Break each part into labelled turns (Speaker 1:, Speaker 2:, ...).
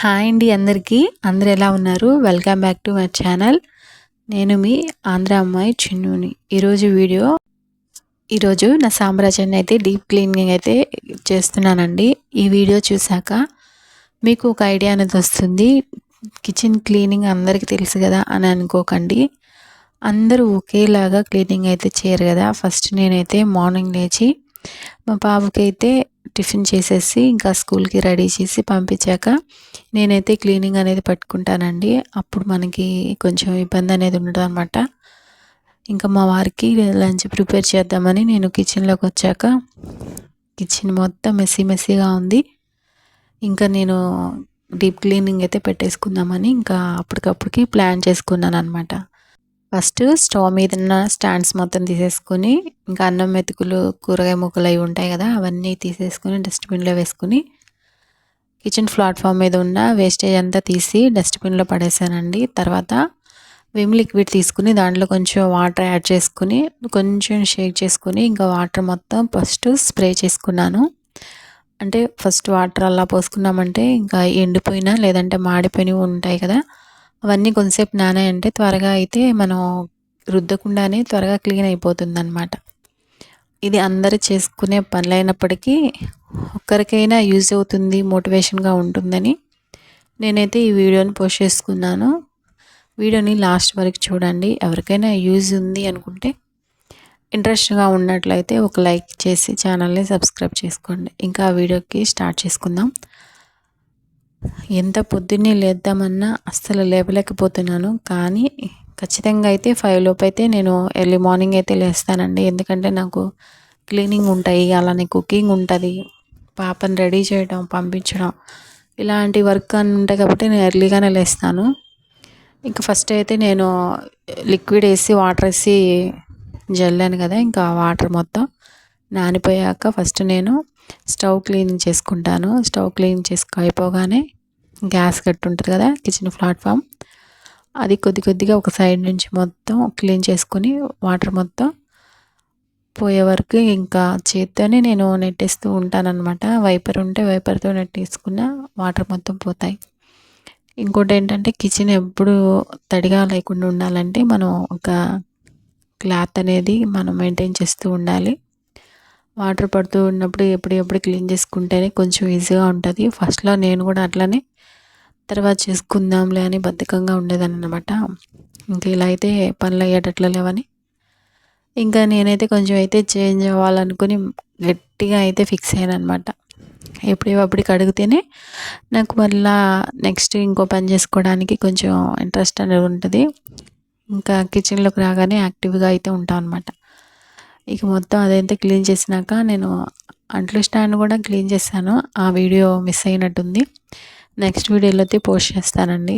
Speaker 1: Hi అండి అందరికీ. అందరు ఎలా ఉన్నారు? Welcome back to my channel. నేను మీ ఆంధ్ర అమ్మాయి చిన్నుని. ఈరోజు వీడియో ఈరోజు నా సామ్రాజ్యాన్ని అయితే డీప్ క్లీనింగ్ అయితే చేస్తున్నానండి. ఈ వీడియో చూశాక మీకు ఒక ఐడియా అనేది వస్తుంది. కిచెన్ క్లీనింగ్ అందరికీ తెలుసు కదా అని అనుకోకండి. అందరూ ఒకేలాగా క్లీనింగ్ అయితే చేయరు కదా. ఫస్ట్ నేనైతే మార్నింగ్ లేచి మా బాబుకి అయితే టిఫిన్ చేసేసి ఇంకా స్కూల్కి రెడీ చేసి పంపించాక నేనైతే క్లీనింగ్ అనేది పట్టుకుంటానండి. అప్పుడు మనకి కొంచెం ఇబ్బంది అనేది ఉండదు అనమాట ఇంకా మా వారికి లంచ్ ప్రిపేర్ చేద్దామని నేను కిచెన్లోకి వచ్చాక కిచెన్ మొత్తం మెస్సీ మెస్సీగా ఉంది. ఇంకా నేను డీప్ క్లీనింగ్ అయితే పెట్టేసుకుందామని ఇంకా అప్పటికప్పటికి ప్లాన్ చేసుకున్నాను అనమాట ఫస్ట్ స్టవ్ మీద ఉన్న స్టాండ్స్ మొత్తం తీసేసుకొని ఇంకా అన్నం మెతుకులు కూరగాయ ముక్కలు అవి ఉంటాయి కదా అవన్నీ తీసేసుకొని డస్ట్బిన్లో వేసుకుని కిచెన్ ప్లాట్ఫామ్ మీద ఉన్న వేస్టేజ్ అంతా తీసి డస్ట్బిన్లో పడేసానండి. తర్వాత విమ్ లిక్విడ్ తీసుకుని దాంట్లో కొంచెం వాటర్ యాడ్ చేసుకుని కొంచెం షేక్ చేసుకుని ఇంకా వాటర్ మొత్తం ఫస్ట్ స్ప్రే చేసుకున్నాను. అంటే ఫస్ట్ వాటర్ అలా పోసుకున్నామంటే ఇంకా ఎండిపోయినా లేదంటే మాడిపోయినవి ఉంటాయి కదా అవన్నీ కొంతసేపు నానాయంటే త్వరగా అయితే మనం రుద్దకుండానే త్వరగా క్లీన్ అయిపోతుంది అనమాట ఇది అందరు చేసుకునే పనులైనప్పటికీ ఒక్కరికైనా యూజ్ అవుతుంది మోటివేషన్గా ఉంటుందని నేనైతే ఈ వీడియోని పోస్ట్ చేసుకున్నాను. వీడియోని లాస్ట్ వరకు చూడండి. ఎవరికైనా యూజ్ ఉంది అనుకుంటే ఇంట్రెస్ట్గా ఉన్నట్లయితే ఒక లైక్ చేసి ఛానల్ని సబ్స్క్రైబ్ చేసుకోండి. ఇంకా ఆ వీడియోకి స్టార్ట్ చేసుకుందాం. ఎంత పొద్దున్నే లేద్దామన్నా అస్సలు లేపలేకపోతున్నాను కానీ ఖచ్చితంగా అయితే ఫైవ్ లోపు అయితే నేను ఎర్లీ మార్నింగ్ అయితే లేస్తానండి. ఎందుకంటే నాకు క్లీనింగ్ ఉంటాయి అలానే కుకింగ్ ఉంటుంది పాపని రెడీ చేయడం పంపించడం ఇలాంటి వర్క్ అని ఉంటాయి కాబట్టి నేను ఎర్లీగానే లేస్తాను. ఇంకా ఫస్ట్ అయితే నేను లిక్విడ్ వేసి వాటర్ వేసి జల్లాను కదా ఇంకా వాటర్ మొత్తం. నానిపోయాక ఫస్ట్ నేను స్టవ్ క్లీనింగ్ చేసుకుంటాను. స్టవ్ క్లీన్ చేసుకు అయిపోగానే గ్యాస్ కట్టు ఉంటుంది కదా కిచెన్ ప్లాట్ఫామ్. అది కొద్ది కొద్దిగా ఒక సైడ్ నుంచి మొత్తం క్లీన్ చేసుకొని వాటర్ మొత్తం పోయే వరకు ఇంకా చేత్తోనే నేను నెట్టేస్తూ ఉంటానన్నమాట. వైపర్ ఉంటే వైపర్తో నెట్టేసుకున్న వాటర్ మొత్తం పోతాయి. ఇంకోటి ఏంటంటే కిచెన్ ఎప్పుడు తడిగా లేకుండా ఉండాలంటే మనం ఒక క్లాత్ అనేది మనం మెయింటైన్ చేస్తూ ఉండాలి. వాటర్ పడుతూ ఉన్నప్పుడు ఎప్పుడెప్పుడు క్లీన్ చేసుకుంటేనే కొంచెం ఈజీగా ఉంటుంది. ఫస్ట్లో నేను కూడా అట్లనే తర్వాత చేసుకుందాంలే అని బద్ధకంగా ఉండేదాన్ని అనమాట ఇంకా ఇలా అయితే పనులు అయ్యేటట్లు లేవని. ఇంకా నేనైతే కొంచెం అయితే చేంజ్ అవ్వాలనుకుని గట్టిగా అయితే ఫిక్స్ అయ్యాను అనమాట ఎప్పుడప్పటికి అడిగితేనే నాకు మళ్ళా నెక్స్ట్ ఇంకో పని చేసుకోవడానికి కొంచెం ఇంట్రెస్ట్ అనేది ఉంటుంది. ఇంకా కిచెన్లోకి రాగానే యాక్టివ్గా అయితే ఉంటాం అనమాట ఇక మొత్తం అదైతే క్లీన్ చేసినాక నేను అంట్లు స్టాండ్ కూడా క్లీన్ చేశాను ఆ వీడియో మిస్ అయినట్టుంది. నెక్స్ట్ వీడియోలో అయితే పోస్ట్ చేస్తానండి.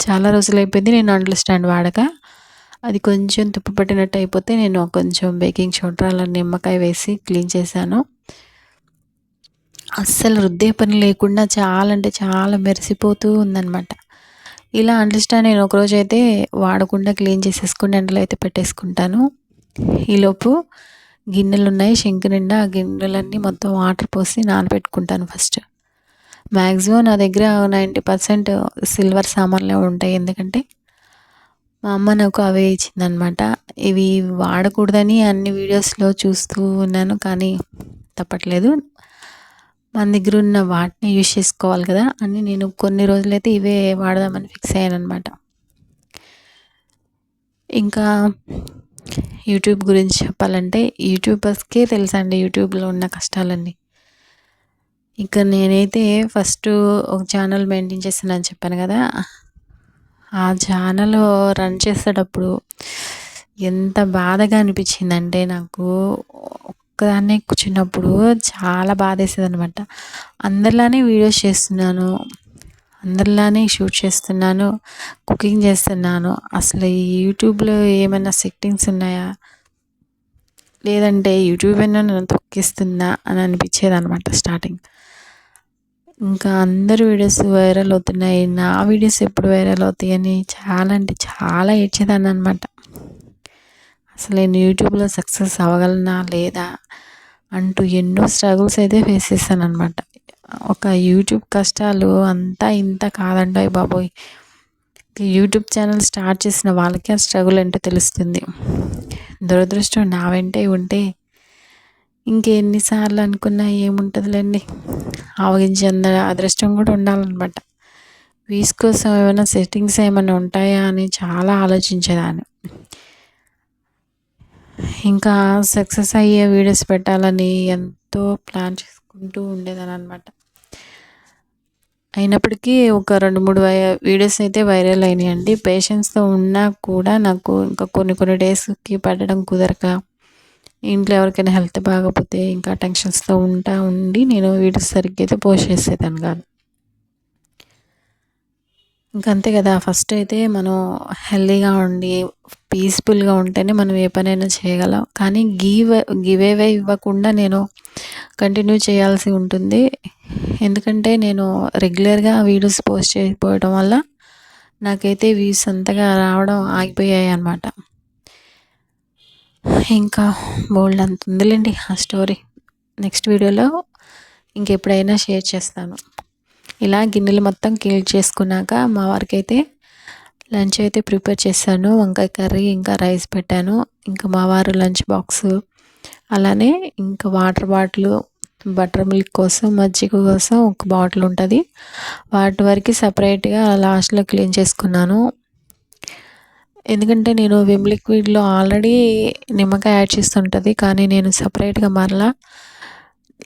Speaker 1: చాలా రోజులు అయిపోయింది నేను అంట్లు స్టాండ్ వాడక. అది కొంచెం తుప్పు పట్టినట్టు అయిపోతే నేను కొంచెం బేకింగ్ సోడా అలా నిమ్మకాయ వేసి క్లీన్ చేశాను. అస్సలు రుద్దే పని లేకుండా చాలా అంటే చాలా మెరిసిపోతూ ఉందన్నమాట. ఇలా అంట్లు స్టాండ్ నేను ఒకరోజు అయితే వాడకుండా క్లీన్ చేసేసుకుని ఎండలో అయితే పెట్టేసుకుంటాను. ఈలోపు గిన్నెలు ఉన్నాయి శంకు నిండా ఆ గిన్నెలన్నీ మొత్తం వాటర్ పోసి నానబెట్టుకుంటాను ఫస్ట్. మ్యాక్సిమం నా దగ్గర నైంటీ పర్సెంట్ సిల్వర్ సామాన్లే ఉంటాయి. ఎందుకంటే మా అమ్మ నాకు అవే ఇచ్చిందనమాట ఇవి వాడకూడదని అన్ని వీడియోస్లో చూస్తూ ఉన్నాను కానీ తప్పట్లేదు. మన దగ్గర ఉన్న వాటిని యూజ్ చేసుకోవాలి కదా అని నేను కొన్ని రోజులైతే ఇవే వాడదామని ఫిక్స్ అయ్యాను అనమాట ఇంకా యూట్యూబ్ గురించి చెప్పాలంటే యూట్యూబర్స్కే తెలుసండి యూట్యూబ్లో ఉన్న కష్టాలన్నీ. ఇక నేనైతే ఫస్ట్ ఒక ఛానల్ మెయింటైన్ చేస్తున్నాను చెప్పాను కదా. ఆ ఛానల్ రన్ చేసేటప్పుడు ఎంత బాధగా అనిపించిందంటే నాకు ఒక్కదాన్నే కూర్చున్నప్పుడు చాలా బాధ వేసేది అనమాట అందరిలానే వీడియోస్ చేస్తున్నాను. అందరిలానే షూట్ చేస్తున్నాను కుకింగ్ చేస్తున్నాను. అసలు ఈ యూట్యూబ్లో ఏమైనా సెట్టింగ్స్ ఉన్నాయా? లేదంటే యూట్యూబ్ అయినా నన్ను తొక్కిస్తుందా అని అనిపించేది అనమాట స్టార్టింగ్. ఇంకా అందరు వీడియోస్ వైరల్ అవుతున్నాయి నా వీడియోస్ ఎప్పుడు వైరల్ అవుతాయి అని చాలా అంటే చాలా ఏడ్చేదాన్ని అనమాట అసలు నేను యూట్యూబ్లో సక్సెస్ అవ్వగలనా లేదా అంటూ ఎన్నో స్ట్రగుల్స్ అయితే ఫేస్ చేశాను అనమాట ఒక యూట్యూబ్ కష్టాలు అంతా ఇంత కాదండి బాబోయ్. యూట్యూబ్ ఛానల్ స్టార్ట్ చేసిన వాళ్ళకే స్ట్రగుల్ అంటే తెలుస్తుంది. దురదృష్టం నా వెంటే ఉంటే ఇంకెన్నిసార్లు అనుకున్నా ఏముంటుందిలేండి. ఆవగించేంత అదృష్టం కూడా ఉండాలన్నమాట. వీస్ కోసం ఏమైనా సెట్టింగ్స్ ఏమైనా ఉంటాయా అని చాలా ఆలోచించేదాన్ని. ఇంకా సక్సెస్ అయ్యే వీడియోస్ పెట్టాలని ఎంతో ప్లాన్ చేసుకుంటూ ఉండేదాన్ని అనమాట అయినప్పటికీ ఒక రెండు మూడు వీడియోస్ అయితే వైరల్ అయినాయండి. పేషెన్స్తో ఉన్నా కూడా నాకు ఇంకా కొన్ని కొన్ని డేస్కి పెట్టడం కుదరక ఇంట్లో ఎవరికైనా హెల్త్ బాగపోతే ఇంకా టెన్షన్స్తో ఉంటా ఉండి నేను వీడియోస్ సరిగ్గా అయితే పోస్ట్ చేసేదాన్ని కాదు. ఇంకంతే కదా ఫస్ట్ అయితే మనం హెల్దీగా ఉండి పీస్ఫుల్గా ఉంటేనే మనం ఏ పనైనా చేయగలం. కానీ గివ్ గివేవే ఇవ్వకుండా నేను కంటిన్యూ చేయాల్సి ఉంటుంది. ఎందుకంటే నేను రెగ్యులర్గా వీడియోస్ పోస్ట్ చేయకపోవడం వల్ల నాకైతే వ్యూస్ అంతగా రావడం ఆగిపోయాయి అనమాట ఇంకా బోల్డ్ అంత ఉందిలేండి ఆ స్టోరీ నెక్స్ట్ వీడియోలో ఇంకెప్పుడైనా షేర్ చేస్తాను. ఇలా గిన్నెలు మొత్తం క్లీన్ చేసుకున్నాక మా వారికి అయితే లంచ్ అయితే ప్రిపేర్ చేశాను. వంకాయ కర్రీ ఇంకా రైస్ పెట్టాను. ఇంకా మా వారు లంచ్ బాక్స్. అలానే ఇంకా వాటర్ బాటిల్ బటర్ మిల్క్ కోసం మజ్జిగ కోసం ఒక బాటిల్ ఉంటుంది. వాటి వరకు సపరేట్గా లాస్ట్లో క్లీన్ చేసుకున్నాను. ఎందుకంటే నేను విమ్ లిక్విడ్లో ఆల్రెడీ నిమ్మకాయ యాడ్ చేస్తుంటుంది. కానీ నేను సపరేట్గా మరలా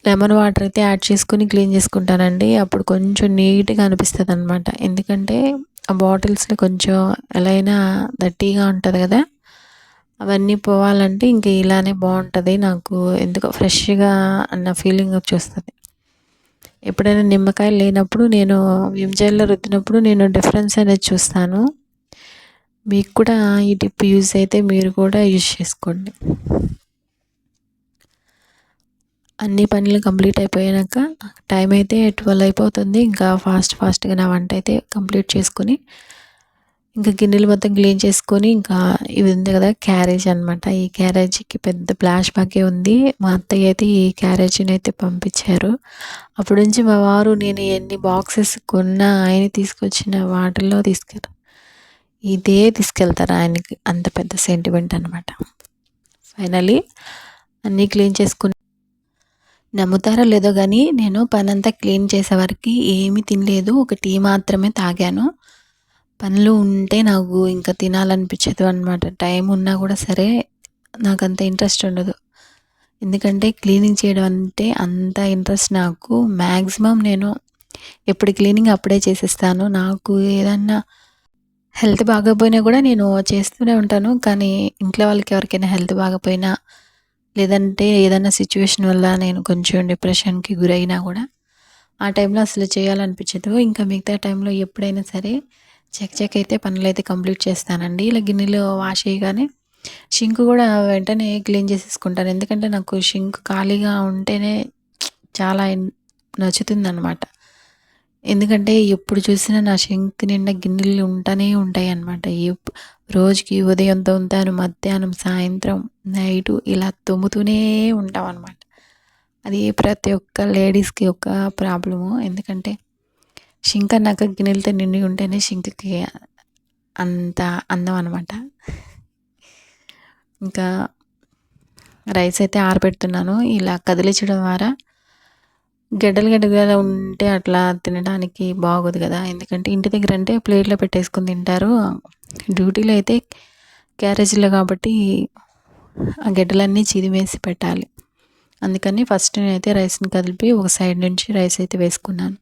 Speaker 1: లెమన్ వాటర్ అయితే యాడ్ చేసుకుని క్లీన్ చేసుకుంటానండి. అప్పుడు కొంచెం నీట్గా అనిపిస్తుంది అనమాట ఎందుకంటే ఆ బాటిల్స్ని కొంచెం ఎలా అయినా దట్టీగా ఉంటుంది కదా. అవన్నీ పోవాలంటే ఇంకా ఇలానే బాగుంటుంది నాకు. ఎందుకో ఫ్రెష్గా అన్న ఫీలింగ్ వచ్చేస్తుంది. ఎప్పుడైనా నిమ్మకాయలు లేనప్పుడు నేను విమ్జైల్లో రుద్దినప్పుడు నేను డిఫరెన్స్ అనేది చూస్తాను. మీకు కూడా ఈ టిప్ యూజ్ అయితే మీరు కూడా యూజ్ చేసుకోండి. అన్ని పనులు కంప్లీట్ అయిపోయాక టైం అయితే ట్వెల్వ్ అయిపోతుంది. ఇంకా ఫాస్ట్ ఫాస్ట్గా నా వంట అయితే కంప్లీట్ చేసుకొని ఇంకా గిన్నెలు మొత్తం క్లీన్ చేసుకొని ఇంకా ఇది ఉంది కదా క్యారేజ్ అనమాట ఈ క్యారేజీకి పెద్ద ప్లాష్ బ్యాకే ఉంది. మా అత్తయ్య అయితే ఈ క్యారేజీని అయితే పంపించారు. అప్పటి నుంచి మా వారు నేను ఎన్ని బాక్సెస్ కొన్నా ఆయన తీసుకొచ్చిన వాటిల్లో తీసుకెళ్ళారు ఇదే తీసుకెళ్తారు ఆయనకి అంత పెద్ద సెంటిమెంట్ అనమాట ఫైనలీ అన్నీ క్లీన్ చేసుకుని నమ్ముతారో లేదో కానీ నేను పనంతా క్లీన్ చేసే వరకు ఏమీ తినలేదు. ఒక టీ మాత్రమే తాగాను. పనులు ఉంటే నాకు ఇంకా తినాలనిపించదు అనమాట టైం ఉన్నా కూడా సరే నాకు అంత ఇంట్రెస్ట్ ఉండదు. ఎందుకంటే క్లీనింగ్ చేయడం అంటే అంత ఇంట్రెస్ట్ నాకు. మ్యాక్సిమం నేను ఎప్పుడు క్లీనింగ్ అప్పుడే చేసేస్తాను. నాకు ఏదన్నా హెల్త్ బాగపోయినా కూడా నేను చేస్తూనే ఉంటాను. కానీ ఇంట్లో వాళ్ళకి ఎవరికైనా హెల్త్ బాగపోయినా లేదంటే ఏదైనా సిచ్యువేషన్ వల్ల నేను కొంచెం డిప్రెషన్కి గురైనా కూడా ఆ టైంలో అసలు చేయాలనిపించదు. ఇంకా మిగతా టైంలో ఎప్పుడైనా సరే చెక్ చెక్ అయితే పనులు అయితే కంప్లీట్ చేస్తానండి. ఇలా గిన్నెలు వాష్ చేయగానే షింక్ కూడా వెంటనే క్లీన్ చేసేసుకుంటాను. ఎందుకంటే నాకు షింక్ ఖాళీగా ఉంటేనే చాలా నచ్చుతుంది అనమాట ఎందుకంటే ఎప్పుడు చూసినా నా షింక్ నిండా గిన్నెలు ఉంటానే ఉంటాయి అన్నమాట రోజుకి ఉదయం తోముతాను మధ్యాహ్నం సాయంత్రం నైటు ఇలా తొమ్ముతూనే ఉంటాం అనమాట అది ప్రతి ఒక్క లేడీస్కి ఒక ప్రాబ్లము. ఎందుకంటే షింక్ నాకు గిన్నెలతో నిండి ఉంటేనే షింక్కి అంత అందం అనమాట ఇంకా రైస్ అయితే ఆరబెడుతున్నాను. ఇలా కదిలించడం ద్వారా గడ్డలు గడ్డలుగా ఉంటే అట్లా తినడానికి బాగోదు కదా. ఎందుకంటే ఇంటి దగ్గర అంటే ప్లేట్లో పెట్టేసుకుని తింటారు. డ్యూటీలో అయితే క్యారేజీలో కాబట్టి ఆ గడ్డలన్నీ చిదిమేసి పెట్టాలి. అందుకని ఫస్ట్ నేనైతే రైస్ని కదిపి ఒక సైడ్ నుంచి రైస్ అయితే వేసుకున్నాను.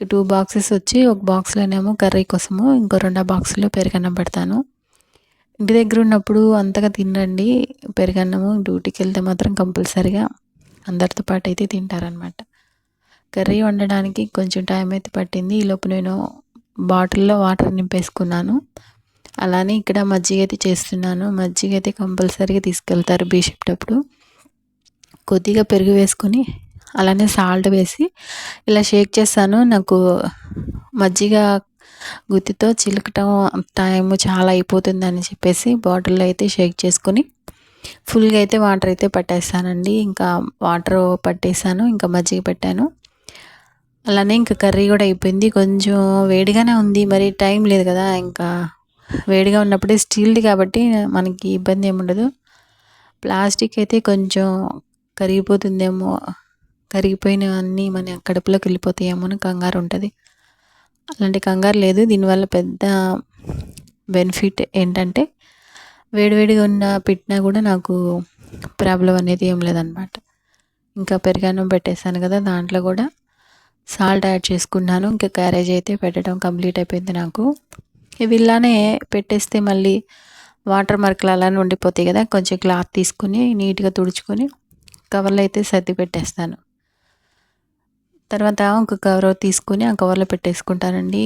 Speaker 1: టూ బాక్సెస్ వచ్చి ఒక బాక్స్లోనేమో కర్రీ కోసము ఇంకో రెండో బాక్స్లో పెరుగన్నం పెడతాను. ఇంటి దగ్గర ఉన్నప్పుడు అంతగా తినండి పెరుగన్నము డ్యూటీకి వెళ్తే మాత్రం కంపల్సరిగా అందరితో పాటు అయితే తింటారనమాట కర్రీ వండడానికి కొంచెం టైం అయితే పట్టింది. ఈలోపు నేను బాటిల్లో వాటర్ నింపేసుకున్నాను. అలానే ఇక్కడ మజ్జిగ అయితే చేస్తున్నాను. మజ్జిగ అయితే కంపల్సరీగా తీసుకెళ్తారు బీషిప్ట్ అప్పుడు కొద్దిగా పెరుగు వేసుకొని అలానే సాల్ట్ వేసి ఇలా షేక్ చేస్తాను. నాకు మజ్జిగ గుత్తితో చిలుకటం టైం చాలా అయిపోతుంది అని చెప్పేసి బాటిల్లో అయితే షేక్ చేసుకొని ఫుల్గా అయితే వాటర్ అయితే పట్టేస్తానండి. ఇంకా వాటర్ పట్టేసాను. ఇంకా మజ్జిగ పెట్టాను. అలానే ఇంకా కర్రీ కూడా అయిపోయింది. కొంచెం వేడిగానే ఉంది. మరి టైం లేదు కదా. ఇంకా వేడిగా ఉన్నప్పుడే స్టీల్ది కాబట్టి మనకి ఇబ్బంది ఏముండదు ప్లాస్టిక్ అయితే కొంచెం కరిగిపోతుందేమో కరిగిపోయినవన్నీ మన కడుపులోకి వెళ్ళిపోతాయేమో అని కంగారు ఉంటుంది. అలాంటి కంగారు లేదు. దీనివల్ల పెద్ద బెనిఫిట్ ఏంటంటే వేడివేడిగా ఉన్న పెట్టినా కూడా నాకు ప్రాబ్లం అనేది ఏం లేదనమాట ఇంకా పెరిగానం పెట్టేశాను కదా దాంట్లో కూడా. సాల్ట్ యాడ్ చేసుకున్నాను. ఇంకా క్యారేజ్ అయితే పెట్టడం కంప్లీట్ అయిపోయింది నాకు. ఇవి ఇలానే పెట్టేస్తే మళ్ళీ వాటర్ మార్కులు అలానే ఉండిపోతాయి కదా. కొంచెం క్లాత్ తీసుకుని నీట్గా తుడుచుకొని కవర్లో అయితే సర్ది పెట్టేస్తాను. తర్వాత ఒక కవర్ తీసుకుని ఆ కవర్లో పెట్టేసుకుంటానండి.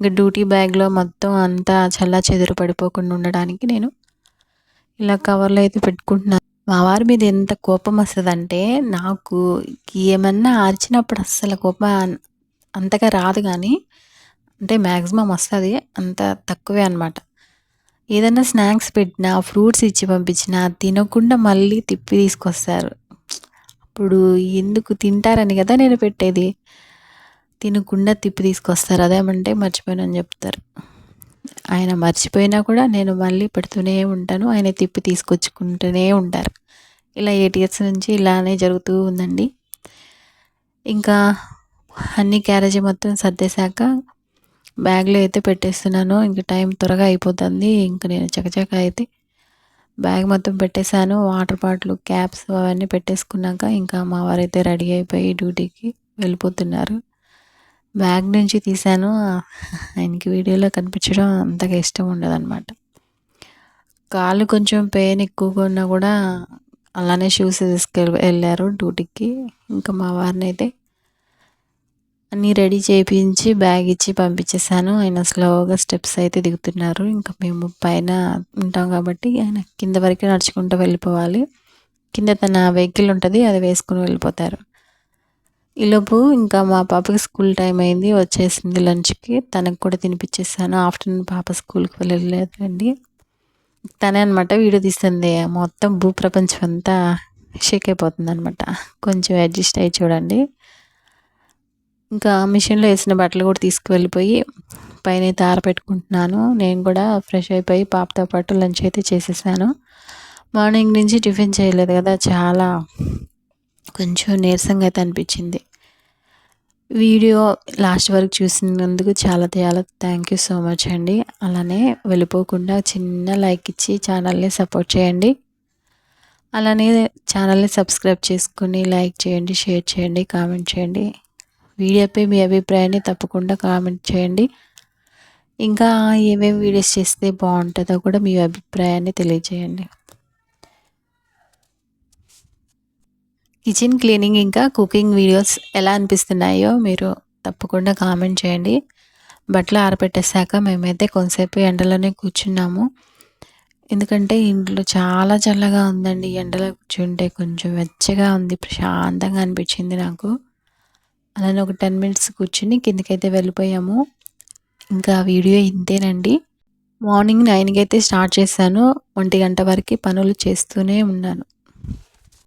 Speaker 1: ఇంకా డ్యూటీ బ్యాగ్లో మొత్తం అంతా చల్లా చెదురు పడిపోకుండా ఉండడానికి నేను ఇలా కవర్లో అయితే పెట్టుకుంటున్నాను. మా వారి మీద ఎంత కోపం వస్తుందంటే నాకు ఏమన్నా అరిచినప్పుడు అస్సలు కోపం అంతగా రాదు కానీ అంటే మ్యాక్సిమం వస్తుంది అంత తక్కువే అనమాట ఏదైనా స్నాక్స్ పెట్టినా ఫ్రూట్స్ ఇచ్చి పంపించినా తినకుండా మళ్ళీ తిప్పి తీసుకొస్తారు. అప్పుడు ఎందుకు తింటారని కదా నేను పెట్టేది. తినకుండా తిప్పి తీసుకొస్తారు. అదేమంటే మర్చిపోయానని చెప్తారు. ఆయన మర్చిపోయినా కూడా నేను మళ్ళీ పెడుతూనే ఉంటాను. ఆయన తిప్పి తీసుకొచ్చుకుంటూనే ఉంటారు. ఇలా ఎయిట్ ఇయర్స్ నుంచి ఇలానే జరుగుతూ ఉందండి. ఇంకా అన్ని క్యారేజీ మొత్తం సర్దేశాక బ్యాగ్లో అయితే పెట్టేస్తున్నాను. ఇంక టైం త్వరగా అయిపోతుంది. ఇంక నేను చకచక అయితే బ్యాగ్ మొత్తం పెట్టేశాను. వాటర్ బాటిల్ క్యాప్స్ అవన్నీ పెట్టేసుకున్నాక ఇంకా మా వారైతే రెడీ అయిపోయి డ్యూటీకి వెళ్ళిపోతున్నారు. బ్యాగ్ నుంచి తీశాను. ఆయనకి వీడియోలో కనిపించడం అంతగా ఇష్టం ఉండదన్నమాట. కాళ్ళు కొంచెం పెయిన్ ఎక్కువగా ఉన్నా కూడా అలానే షూస్ తీసుకెళ్ళి వెళ్ళారు డ్యూటీకి. ఇంకా మా వారిని అయితే అన్నీ రెడీ చేయించి బ్యాగ్ ఇచ్చి పంపించేశాను. ఆయన స్లోగా స్టెప్స్ అయితే దిగుతున్నారు. ఇంకా మేము పైన ఉంటాం కాబట్టి ఆయన కింద వరకు నడుచుకుంటూ వెళ్ళిపోవాలి. కింద తన వెహికల్ ఉంటుంది అది వేసుకుని వెళ్ళిపోతారు. ఈలోపు ఇంకా మా పాపకి స్కూల్ టైం అయింది వచ్చేసింది లంచ్కి. తనకు కూడా తినిపించేసాను ఆఫ్టర్నూన్ పాప స్కూల్కి వెళ్ళలేదండి. తనే అనమాట వీడియో తీస్తుంది. మొత్తం భూప్రపంచం అంతా షేక్ అయిపోతుంది అనమాట కొంచెం అడ్జస్ట్ అయ్యి చూడండి. ఇంకా మిషన్లో వేసిన బట్టలు కూడా తీసుకువెళ్ళిపోయి పైన అయితే ఆరబెట్టుకుంటున్నాను నేను కూడా ఫ్రెష్ అయిపోయి పాపతో పాటు లంచ్ అయితే చేసేసాను. మార్నింగ్ నుంచి టిఫిన్ చేయలేదు కదా చాలా కొంచెం నీరసంగా అయితే అనిపించింది. వీడియో లాస్ట్ వరకు చూసినందుకు చాలా చాలా థ్యాంక్ యూ సో మచ్ అండి. అలానే వెళ్ళిపోకుండా చిన్న లైక్ ఇచ్చి ఛానల్ని సపోర్ట్ చేయండి. అలానే ఛానల్ని సబ్స్క్రైబ్ చేసుకుని లైక్ చేయండి షేర్ చేయండి కామెంట్ చేయండి. వీడియోపై మీ అభిప్రాయాన్ని తప్పకుండా కామెంట్ చేయండి. ఇంకా ఏమేమి వీడియోస్ చేస్తే బాగుంటుందో కూడా మీ అభిప్రాయాన్ని తెలియజేయండి. కిచెన్ క్లీనింగ్ ఇంకా కుకింగ్ వీడియోస్ ఎలా అనిపిస్తున్నాయో మీరు తప్పకుండా కామెంట్ చేయండి. బట్టలు ఆరబెట్టేశాక మేమైతే కొంతసేపు ఎండలోనే కూర్చున్నాము. ఎందుకంటే ఇంట్లో చాలా చల్లగా ఉందండి. ఎండలో కూర్చుంటే కొంచెం వెచ్చగా ఉంది. ప్రశాంతంగా అనిపించింది నాకు. అలానే ఒక టెన్ మినిట్స్ కూర్చుని కిందకైతే వెళ్ళిపోయాము. ఇంకా వీడియో ఇంతేనండి. మార్నింగ్ నైన్కి అయితే స్టార్ట్ చేశాను. ఒంటి గంట వరకు పనులు చేస్తూనే ఉన్నాను.